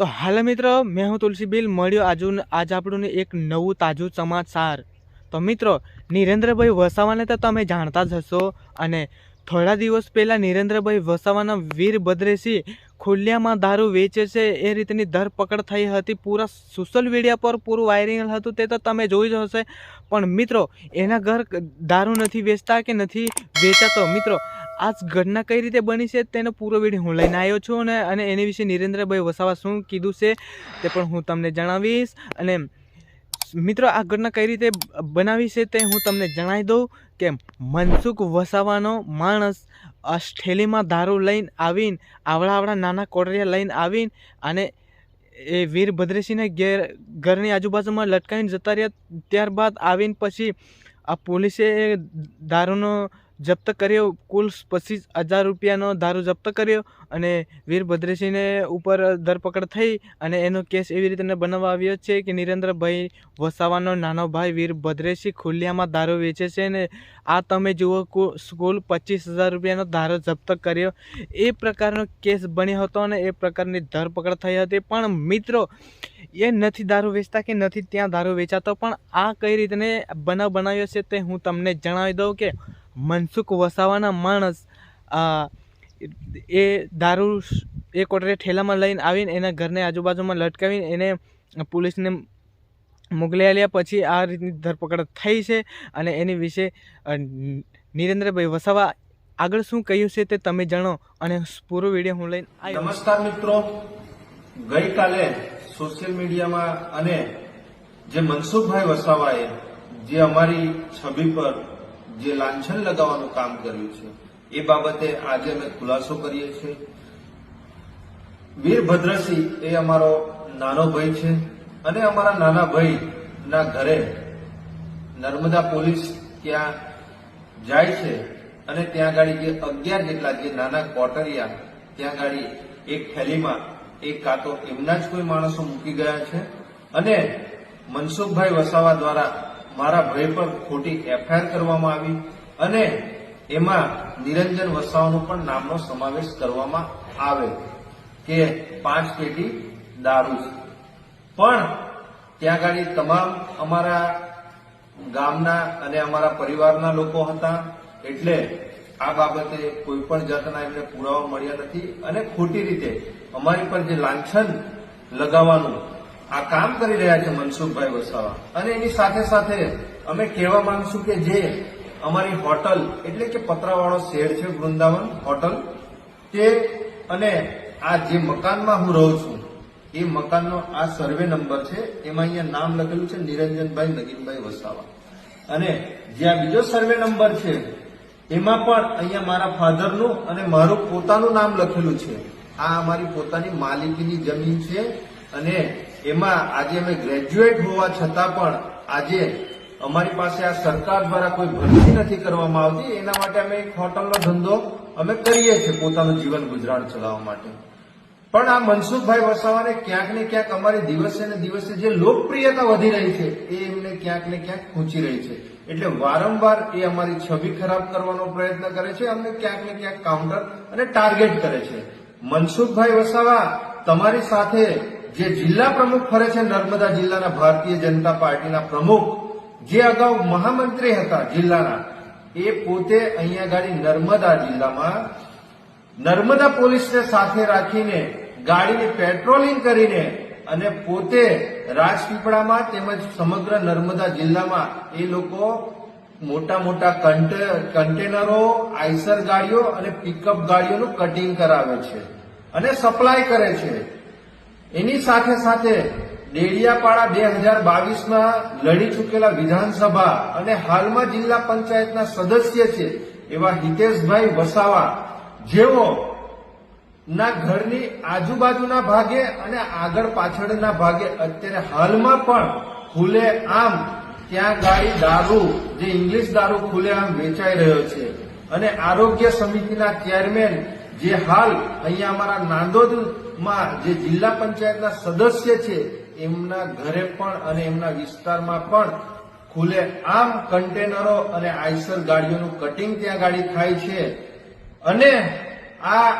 તો હાલ મિત્રો, મેં હું તુલસીબેલ મળ્યો આજુ આજ આપણું એક નવું તાજું સમાચાર. તો મિત્રો, નિરેન્દ્રભાઈ વસાવાને તો તમે જાણતા જ હશો અને થોડા દિવસ પહેલાં નિરેન્દ્રભાઈ વસાવાના વીરભદ્રેસિંહ ખુલ્લામાં દારૂ વેચે છે, એ રીતની ધરપકડ થઈ હતી. પૂરા સોશિયલ મીડિયા પર પૂરું વાયરલ હતું તે તો તમે જોઈ જ હશે. પણ મિત્રો, એના ઘર દારૂ નથી વેચતા કે નથી વેચાતો? મિત્રો આ ઘટના કઈ રીતે બની છે તેનો પૂરો વીડિયો હું લઈને આવ્યો છું અને અને એની વિશે નિરેન્દ્રભાઈ વસાવા શું કીધું છે તે પણ હું તમને જણાવીશ. અને મિત્રો, આ ઘટના કઈ રીતે બનાવી છે તે હું તમને જણાવી દઉં કે મનસુખ વસાવાનો માણસ થેલીમાં દારૂ લઈને આવીને, આવડા આવડા નાના કોટરિયા લઈને આવીને અને એ વીરભદ્રસિંહને ઘેર ઘરની આજુબાજુમાં લટકાવીને જતા રહ્યા. ત્યારબાદ આવીને પછી આ પોલીસે દારૂનો જપ્ત કર્યો. કુલ પચીસ હજાર રૂપિયાનો દારૂ જપ્ત કર્યો અને વીરભદ્રસિંહને ઉપર ધરપકડ થઈ અને એનો કેસ એવી રીતે બનાવવા આવ્યો છે કે નિરેન્દ્રભાઈ વસાવાનો નાનો ભાઈ વીરભદ્રસિંહ ખુલ્લામાં દારૂ વેચે છે ને આ તમે જુઓ કુલ પચીસ હજાર રૂપિયાનો દારૂ જપ્ત કર્યો. એ પ્રકારનો કેસ બન્યો હતો અને એ પ્રકારની ધરપકડ થઈ હતી. પણ મિત્રો, એ નથી દારૂ વેચતા કે નથી ત્યાં દારૂ વેચાતો. પણ આ કઈ રીતને બનાવ બનાવ્યો છે તે હું તમને જણાવી દઉં કે મનસુખ વસાવાના માણસ એ દારૂ એ કોટરે ઠેલામાં લઈને આવીને એના ઘરને આજુબાજુમાં લટકાવીને એને પોલીસને મોકલી આલ્યા. પછી આ રીતની ધરપકડ થઈ છે અને એની વિશે નિરેન્દ્રભાઈ વસાવા આગળ શું કહ્યું છે તે તમે જાણો અને પૂરો વીડિયો હું લઈને આવ્યો નમસ્કાર મિત્રો. ગઈકાલે સોશિયલ મીડિયામાં અને જે મનસુખભાઈ વસાવાએ જે અમારી છબી પર જે લાંછન લગાવવાનું કામ કર્યું છે, એ બાબતે આજે અમે ખુલાસો કરીએ છીએ. વીરભદ્રસિંહ એ અમારો નાનો ભાઈ છે અને અમારા નાના ભાઈ ના ઘરે નર્મદા પોલીસ ત્યાં જાય છે અને ત્યાં ગાડી જે અગિયાર જેટલા જે નાના કોટરિયા, ત્યાં ગાડી એક થેલીમાં, એક કાં તો એમના જ કોઈ માણસો મૂકી ગયા છે. અને મનસુખભાઈ વસાવા દ્વારા મારા ભાઈ પર ખોટી એફઆઈઆર કરવામાં આવી અને એમાં નિરંજન વસાવાનો પણ નામનો સમાવેશ કરવામાં આવે કે પાંચ પેટી દારૂ છે. પણ ત્યાં ગાડી તમામ અમારા ગામના અને અમારા પરિવારના લોકો હતા, એટલે આ બાબતે કોઈ પણ જાતના એમને પુરાવા મળ્યા નથી અને ખોટી રીતે અમારી પર જે લાંછન લગાવવાનું આ કામ કરી રહ્યા છે મનસુખભાઈ વસાવા. અને એની સાથે સાથે અમે કહેવા માંગશું કે જે અમારી હોટલ, એટલે કે પતરાવાળો શેડ છે વૃંદાવન હોટલ, તે અને આ જે મકાનમાં હું રહું છું, એ મકાનનો આ સર્વે નંબર છે, એમાં અહીંયા નામ લખેલું છે નિરંજનભાઈ નગીનભાઈ વસાવા. અને જે આ બીજો સર્વે નંબર છે, એમાં પણ અહીંયા મારા ફાધરનું અને મારું પોતાનું નામ લખેલું છે. આ અમારી પોતાની માલિકીની જમીન છે અને એમાં આજે અમે ગ્રેજ્યુએટ હોવા છતાં પણ આજે અમારી પાસે આ સરકાર દ્વારા કોઈ ભરતી નથી કરવામાં આવતી. એના માટે અમે એક હોટલનો ધંધો અમે કરીએ છીએ પોતાનું જીવન ગુજરાન ચલાવવા માટે. પણ આ મનસુખભાઈ વસાવાને ક્યાંક ને ક્યાંક અમારી દિવસે ને દિવસે જે લોકપ્રિયતા વધી રહી છે, એ એમને ક્યાંક ને ક્યાંક ખૂંચી રહી છે. એટલે વારંવાર એ અમારી છબી ખરાબ કરવાનો પ્રયત્ન કરે છે, અમને ક્યાંક ને ક્યાંક કાઉન્ટર અને ટાર્ગેટ કરે છે. મનસુખભાઈ વસાવા, તમારી સાથે જે જિલ્લા પ્રમુખ ફરે છે નર્મદા જિલ્લાના ભારતીય જનતા પાર્ટીના પ્રમુખ, જે અગાઉ મહામંત્રી હતા જિલ્લાના, એ પોતે અહીંયા ગાડી નર્મદા જિલ્લામાં, નર્મદા પોલીસને સાથે રાખીને ગાડીની પેટ્રોલિંગ કરીને અને પોતે રાજપીપળામાં તેમજ સમગ્ર નર્મદા જિલ્લામાં એ લોકો મોટા મોટા કન્ટે- કન્ટેનરો, આઈસર ગાડીઓ અને પિકઅપ ગાડીઓનું કટિંગ કરાવે છે અને સપ્લાય કરે છે. એની સાથે સાથે ડેડિયાપાડા બે હજાર બાવીસમાં લડી ચૂકેલા વિધાનસભા અને હાલમાં જિલ્લા પંચાયતના સદસ્ય છે એવા હિતેશભાઈ વસાવા. જેઓ ના ઘરની આજુબાજુના ભાગે અને આગળ પાછળના ભાગે અત્યારે હાલમાં પણ ખુલે આમ, ત્યાં ગાડી દારૂ, જે ઇંગ્લિશ દારૂ ખુલે આમ વેચાઈ રહ્યો છે. અને આરોગ્ય સમિતિના ચેરમેન જે હાલ અહીંયા અમારા નાંદોદમાં જે જિલ્લા પંચાયતના સદસ્ય છે, એમના ઘરે પણ અને એમના વિસ્તારમાં પણ ખુલે આમ કન્ટેનરો અને આઈસર ગાડીઓનું કટિંગ ત્યાં ગાડી થાય છે. અને આ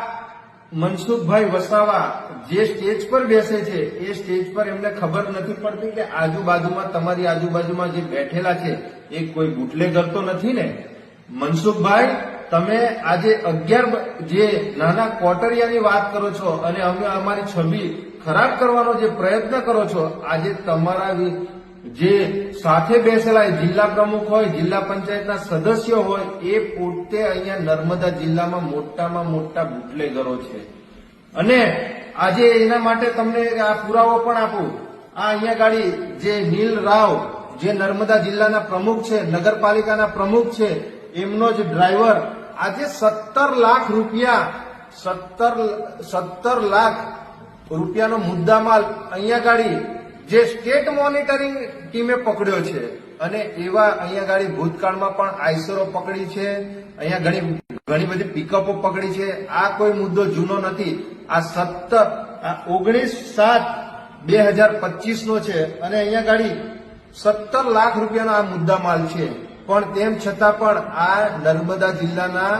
મનસુખભાઈ વસાવા જે સ્ટેજ પર બેસે છે, એ સ્ટેજ પર એમને ખબર નથી પડતી કે આજુબાજુમાં તમારી આજુબાજુમાં જે બેઠેલા છે, એ કોઈ બુટલે કરતો નથી ને? મનસુખભાઈ તમે આજે અગિયાર જે નાના કોટરિયાની વાત કરો છો અને અમે અમારી છબી ખરાબ કરવાનો જે પ્રયત્ન કરો છો, આજે તમારા જે સાથે બેસેલા જિલ્લા પ્રમુખ હોય, જિલ્લા પંચાયતના સદસ્યો હોય, એ પોતે અહીંયા નર્મદા જિલ્લામાં મોટામાં મોટા બુટલેગરો છે. અને આજે એના માટે તમને આ પુરાવો પણ આપું. આ અહીંયા ગાડી જે નીલ રાવ, જે નર્મદા જિલ્લાના પ્રમુખ છે, નગરપાલિકાના પ્રમુખ છે, એમનો જ ડ્રાઈવર આજે સત્તર લાખ રૂપિયા, સત્તર સત્તર લાખ રૂપિયાનો મુદ્દામાલ અહીંયા ગાડી જે સ્ટેટ મોનિટરિંગ ટીમે પકડ્યો છે અને એવા અહીંયા ગાડી ભૂતકાળમાં પણ આઈસરો પકડી છે, અહીંયા ઘણી ઘણી બધી પિકઅપો પકડી છે. આ કોઈ મુદ્દો જૂનો નથી. આ સત્તર ઓગણીસ સાત બે હજાર પચીસ નો છે અને અહીંયા ગાડી સત્તર લાખ રૂપિયાનો આ મુદ્દામાલ છે. પણ તેમ છતાં પણ આ નર્મદા જિલ્લાના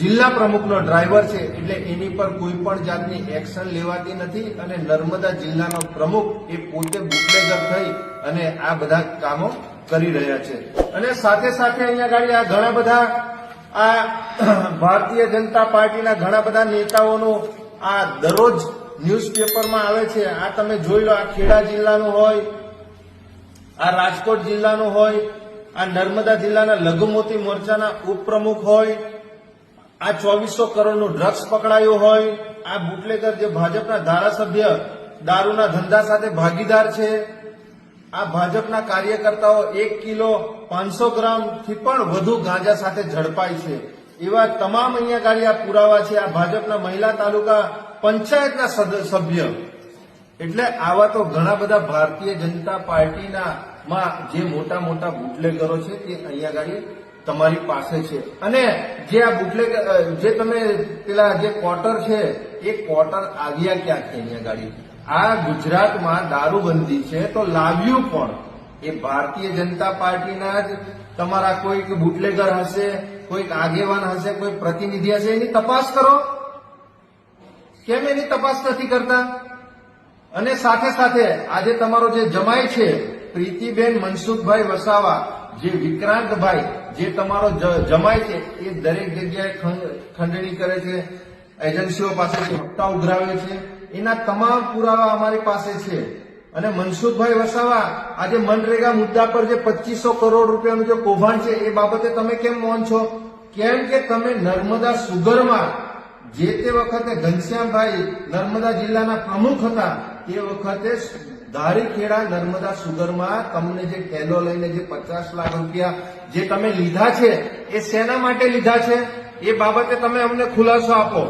જિલ્લા પ્રમુખનો ડ્રાઈવર છે, એટલે એની પર કોઈ પણ જાતની એક્શન લેવાતી નથી અને નર્મદા જિલ્લાનો પ્રમુખ એ પોતે બુટલેગર થઈ અને આ બધા કામો કરી રહ્યા છે. અને સાથે સાથે અહીંયા ગાડી આ ઘણા બધા આ ભારતીય જનતા પાર્ટીના ઘણા બધા નેતાઓનું આ દરરોજ ન્યૂઝપેપરમાં આવે છે. આ તમે જોઈ લો, આ ખેડા જિલ્લાનું હોય આ રાજકોટ જિલ્લાનું હોય, આ નર્મદા જિલ્લાના લઘુમતી મોરચાના ઉપપ્રમુખ હોય, આ ચોવીસો કરોડનું ડ્રગ્સ પકડાયું હોય, આ બુટલેગર જે ભાજપના ધારાસભ્ય દારૂના ધંધા સાથે ભાગીદાર છે, આ ભાજપના કાર્યકર્તાઓ એક કિલો પાંચસો ગ્રામથી પણ વધુ ગાંજા સાથે ઝડપાય છે. એવા તમામ અહીંયા આ પુરાવા છે, આ ભાજપના મહિલા તાલુકા પંચાયતના સભ્ય. એટલે આવા તો ઘણા બધા ભારતીય જનતા પાર્ટીના માં જે મોટા મોટા બુટલેગરો છે તે અહીંયા ગાડી તમારી પાસે છે. અને જે આ બુટલેગર જે તમે પેલા જે ક્વાર્ટર છે, એ ક્વાર્ટર આવ્યા ક્યાંથી અહીંયા ગાડી? આ ગુજરાતમાં દારૂબંધી છે તો લાવ્યું પણ એ ભારતીય જનતા પાર્ટીના જ તમારા કોઈક બુટલેગર હશે, કોઈક આગેવાન હશે, કોઈ પ્રતિનિધિ હશે, એની તપાસ કરો. કેમ એની તપાસ નથી કરતા? અને સાથે સાથે આજે તમારો જે જમાય છે પ્રીતિબેન મનસુખભાઈ વસાવા, જે વિક્રાંતભાઈ, જે તમારો જમાય છે, એ દરેક જગ્યાએ ખંડણી કરે છે, એજન્સીઓ પાસેથી હપ્તા ઉઘરાવે છે. એના તમામ પુરાવા અમારી પાસે છે. અને મનસુખભાઈ વસાવા, આજે મનરેગા મુદ્દા પર જે પચીસો કરોડ રૂપિયાનું જે કૌભાંડ છે, એ બાબતે તમે કેમ મૌન છો? કેમ કે તમે નર્મદા સુગરમાં, જે તે વખતે ઘનશ્યામભાઈ નર્મદા જિલ્લાના પ્રમુખ હતા, તે વખતે ધારીખેડા નર્મદા સુગરમાં તમને જે કેલો લઈને જે પચાસ લાખ રૂપિયા જે તમે લીધા છે, એ શેના માટે લીધા છે? એ બાબતે તમે અમને ખુલાસો આપો.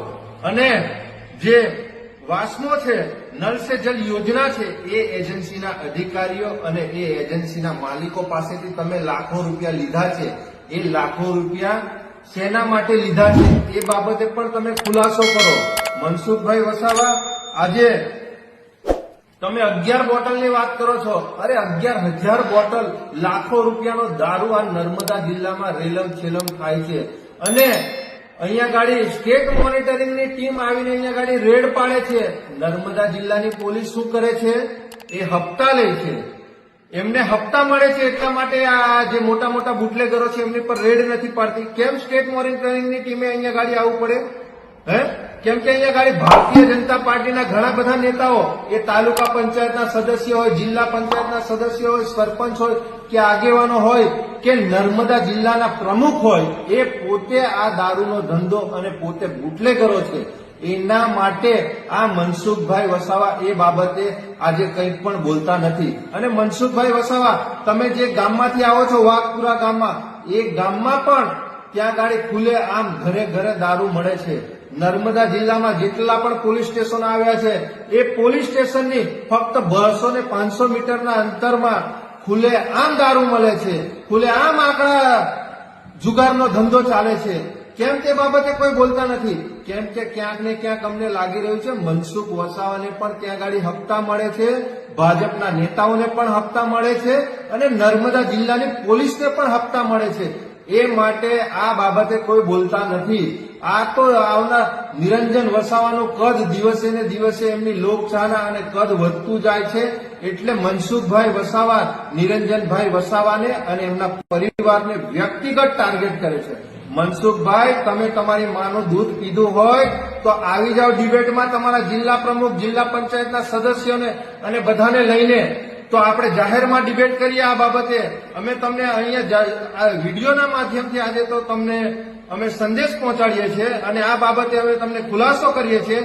અને જે વાસ્મો છે, નલ સે જલ યોજના છે, એ એજન્સીના અધિકારીઓ અને એ એજન્સીના માલિકો પાસેથી તમે લાખો રૂપિયા લીધા છે. એ લાખો રૂપિયા શેના માટે લીધા છે? એ બાબતે પણ તમે ખુલાસો કરો. મનસુખભાઈ વસાવા, આજે તમે અગિયાર બોટલની વાત કરો છો? અરે અગિયાર હજાર બોટલ લાખો રૂપિયાનો દારૂ આ નર્મદા જિલ્લામાં રેલમ છેલમ થાય છે. અને અહીંયા ગાડી સ્ટેટ મોનિટરિંગની ટીમ આવીને અહીંયા ગાડી રેડ પાડે છે. નર્મદા જિલ્લાની પોલીસ શું કરે છે? એ હપ્તા લે છે. એમને હપ્તા મળે છે એટલા માટે આ જે મોટા મોટા બુટલેગરો છે એમની પર રેડ નથી પાડતી. કેમ સ્ટેટ મોનિટરિંગની ટીમે અહીંયા ગાડી આવવું પડે? હે? કેમ કે અહીંયા ગાડી ભારતીય જનતા પાર્ટીના ઘણા બધા નેતાઓ, એ તાલુકા પંચાયતના સદસ્ય હોય, જિલ્લા પંચાયતના સદસ્ય હોય, સરપંચ હોય, કે આગેવાનો હોય, કે નર્મદા જિલ્લાના પ્રમુખ હોય, એ પોતે આ દારૂનો ધંધો અને પોતે બુટલેગરો છે. એના માટે આ મનસુખભાઈ વસાવા એ બાબતે આજે કંઈ પણ બોલતા નથી. અને મનસુખભાઈ વસાવા, તમે જે ગામમાંથી આવો છો, વાઘપુરા ગામમાં, એ ગામમાં પણ ત્યાં ગાડી ખુલે આમ ઘરે ઘરે દારૂ મળે છે. નર્મદા જિલ્લામાં જેટલા પણ પોલીસ સ્ટેશન આવ્યા છે, એ પોલીસ સ્ટેશનની ફક્ત બસો ને પાંચસો મીટરના અંતરમાં ખુલે આમ દારૂ મળે છે ખુલે આમ આંકડા જુગારનો ધંધો ચાલે છે. કેમ તે બાબતે કોઈ બોલતા નથી. કેમ કે ક્યાંક ને ક્યાંક અમને લાગી રહ્યું છે, મનસુખ વસાવાને પણ ત્યાં ગાડી હપ્તા મળે છે, ભાજપના નેતાઓને પણ હપ્તા મળે છે, અને નર્મદા જિલ્લાની પોલીસને પણ હપ્તા મળે છે. એ માટે આ બાબતે કોઈ બોલતા નથી. આ તો આવનાર નિરંજન વસાવાનું કદ દિવસે ને દિવસે એમની લોકચાહના અને કદ વધતું જાય છે. એટલે મનસુખભાઈ વસાવા, નિરંજનભાઈ વસાવાને અને એમના પરિવારને વ્યક્તિગત ટાર્ગેટ કરે છે. મનસુખભાઈ, તમે તમારી માનું દૂધ પીધું હોય, તો આવી જાઓ ડિબેટમાં તમારા જિલ્લા પ્રમુખ, જિલ્લા પંચાયતના સદસ્યોને અને બધાને લઈને. તો આપણે જાહેરમાં ડિબેટ કરીએ આ બાબતે. અમે તમને અહીંયા વિડીયોના માધ્યમથી આજે તો તમને અમે સંદેશ પહોંચાડીએ છીએ અને આ બાબતે અમે તમને ખુલાસો કરીએ છીએ.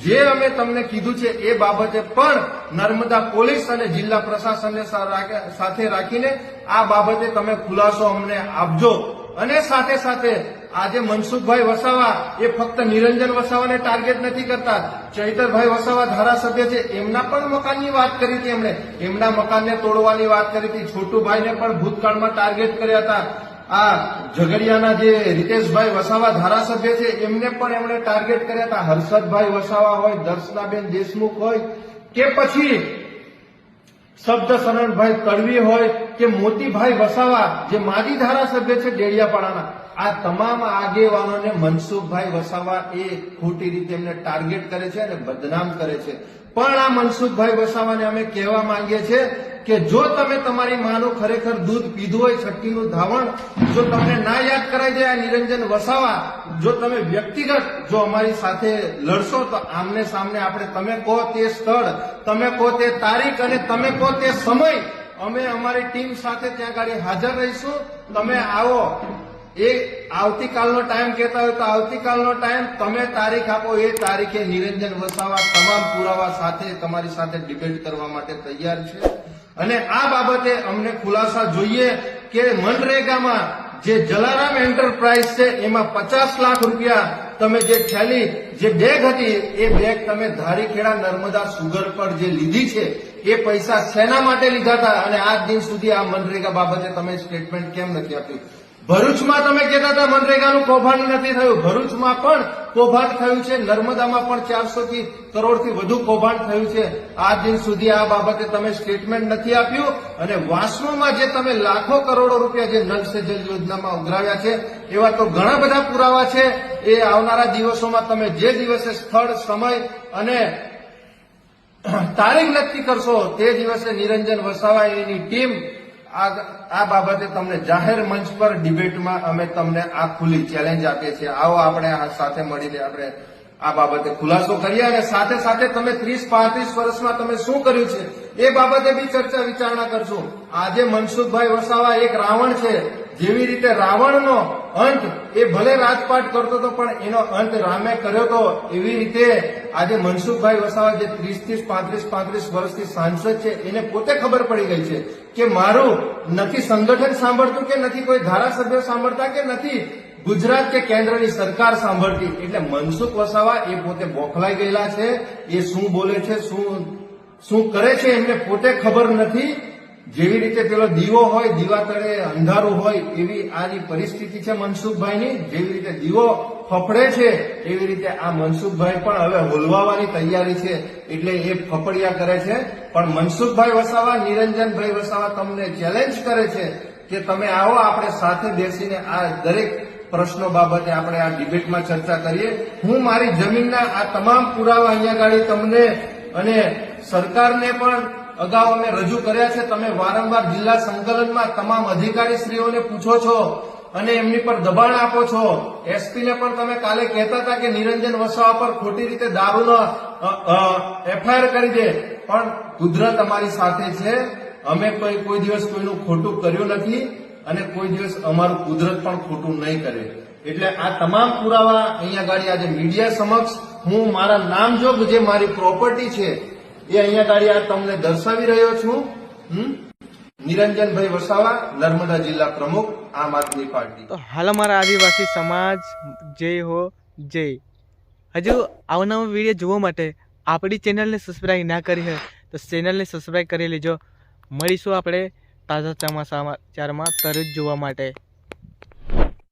જે અમે તમને કીધું છે એ બાબતે પણ નર્મદા પોલીસ અને જિલ્લા પ્રશાસનને સાથે રાખીને આ બાબતે તમે ખુલાસો અમને આપજો. અને સાથે સાથે આજે મનસુખભાઈ વસાવા એ ફક્ત નિરંજન વસાવાને ટાર્ગેટ નથી કરતા. ચૈતરભાઈ વસાવા ધારાસભ્ય છે. એમના પણ મકાનની વાત કરી હતી એમણે. એમના મકાનને તોડવાની વાત કરી હતી. છોટુભાઈને પણ ભૂતકાળમાં ટાર્ગેટ કર્યા હતા. આ ઝઘડિયાના જે રીતેશભાઈ વસાવા ધારાસભ્ય છે, એમને પણ એમણે ટાર્ગેટ કર્યા હતા. હર્ષદભાઈ વસાવા હોય, દર્શનાબેન દેશમુખ હોય, કે પછી શબ્દ શરણભાઈ તડવી હોય કે મોતીભાઈ વસાવા, જે માજી ધારાસભ્ય છે ડેડિયાપાડાના, આ તમામ આગેવાનોને મનસુખભાઈ વસાવા એ ખોટી રીતે એમને ટાર્ગેટ કરે છે અને બદનામ કરે છે. પણ આ મનસુખભાઈ વસાવાને અમે કહેવા માંગીએ છીએ કે જો તમે તમારી માનું ખરેખર દૂધ પીધું હોય છઠ્ઠીનું ધાવણ, જો તમને ના યાદ કરાઈ જાય નિરંજન વસાવા, જો તમે વ્યક્તિગત જો અમારી સાથે લડશો, તો આમને સામને આપણે તમે કહો તે સ્થળ, તમે કહો તે તારીખ અને તમે કહો તે સમય. અમે અમારી ટીમ સાથે ત્યાં ગાડી હાજર રહીશું. તમે આવો. એ આવતીકાલનો ટાઈમ કહેતા હોય તો આવતીકાલનો ટાઈમ તમે તારીખ આપો. એ તારીખે નિરંજન વસાવા તમામ પુરાવા સાથે, તમારી સાથે ડિબેટ કરવા માટે તૈયાર છે. અને આ બાબતે અમને ખુલાસા જોઈએ કે મનરેગામાં જે જલારામ એન્ટરપ્રાઇઝ છે, એમાં પચાસ લાખ રૂપિયા તમે જે થેલી જે બેગ હતી, એ બેગ તમે ધારીખેડા નર્મદા સુગર પર જે લીધી છે, એ પૈસા શેના માટે લીધા હતા અને આજ દિન સુધી આ મનરેગા બાબતે તમે સ્ટેટમેન્ટ કેમ નથી આપ્યું? ભરૂચમાં તમે કહેતા હતા, મનરેગાનું કૌભાંડ નથી થયું. ભરૂચમાં પણ કૌભાંડ થયું છે. નર્મદામાં પણ ચારસો થી કરોડથી વધુ કૌભાંડ થયું છે. આ દિન સુધી આ બાબતે તમે સ્ટેટમેન્ટ નથી આપ્યું અને વાસ્મોમાં જે તમે લાખો કરોડો રૂપિયા જે નલ સે જલ યોજનામાં ઉઘરાવ્યા છે, એવા તો ઘણા બધા પુરાવા છે. એ આવનારા દિવસોમાં તમે જે દિવસે સ્થળ, સમય અને તારીખ નક્કી કરશો, તે દિવસે નિરંજન વસાવા એની ટીમ આ બાબતે તમને જાહેર મંચ પર ડિબેટમાં અમે તમને આ ખુલ્લી ચેલેન્જ આપીએ છીએ. આવો આપણે સાથે મળીને આપણે આ બાબતે ખુલાસો કરીએ અને સાથે સાથે તમે ત્રીસ પાંત્રીસ વર્ષમાં તમે શું કર્યું છે એ બાબતે બી ચર્ચા વિચારણા કરશું આજે મનસુખભાઈ વસાવા એક રાવણ છે. જેવી રીતે રાવણનો અંત એ ભલે રાજપાટ કરતો હતો, પણ એનો અંત રામે કર્યો હતો એવી રીતે આજે મનસુખભાઈ વસાવા જે ત્રીસ ત્રીસ પાંત્રીસ પાંત્રીસ વર્ષથી સાંસદ છે, એને પોતે ખબર પડી ગઈ છે કે મારું નથી સંગઠન સાંભળતું કે નથી, કોઈ ધારાસભ્ય સાંભળતા કે નથી? ગુજરાત કે કેન્દ્રની સરકાર સાંભળતી. એટલે મનસુખ વસાવા એ પોતે બોખલાઈ ગયેલા છે, એ શું બોલે છે, શું શું કરે છે, એમને પોતે ખબર નથી. જેવી રીતે પેલો દીવો હોય, દીવા તળે અંધારું હોય, એવી આની પરિસ્થિતિ છે મનસુખભાઈની, જેવી રીતે દીવો ફફડે છે, એવી રીતે આ મનસુખભાઈ પણ હવે હોલવાવાની તૈયારી છે, એટલે એ ફફડિયા કરે છે. પણ મનસુખભાઈ વસાવા, નિરંજનભાઈ વસાવા તમને ચેલેન્જ કરે છે કે તમે આવો, આપણે સાથે બેસીને આ દરેક પ્રશ્નો બાબતે આપણે આ ડિબેટમાં ચર્ચા કરીએ. હું મારી જમીનના આ તમામ પુરાવા અહીંયા ગાડી તમને અને સરકારને પણ અગાઉ અમે રજૂ કર્યા છે, તમે વારંવાર જિલ્લા સંકલનમાં તમામ અધિકારીશ્રીઓને પૂછો છો અને એમની પર દબાણ આપો છો. એસપીને પણ તમે કાલે કહેતા હતા કે નિરંજન વસાવા પર ખોટી રીતે દારૂનો એફઆઈઆર કરી દે. પણ કુદરત અમારી સાથે છે. અમે કોઈ કોઈ દિવસ કોઈનું ખોટું કર્યું નથી અને કોઈ દિવસ અમારું કુદરત પણ ખોટું નહીં કરે. એટલે આ તમામ પુરાવા અહીંયા ગાડી આજે મીડિયા સમક્ષ હું મારા નામજોગ જે મારી પ્રોપર્ટી છે એ અહીંયા ગાડી આ તમને દર્શાવી રહ્યો છું. નિરંજનભાઈ વસાવા, નર્મદા જિલ્લા પ્રમુખ, આમ આદમી પાર્ટી. તો હાલ અમારા આદિવાસી સમાજ, જય હો, જય. હજુ આવનારો વીડિયો જોવા માટે આપણી ચેનલને સબસ્ક્રાઈબ ના કરી હોય તો ચેનલને સબસ્ક્રાઈબ કરી લેજો. મળીશું આપણે તાજા સમાચારમાં તરત જોવા માટે.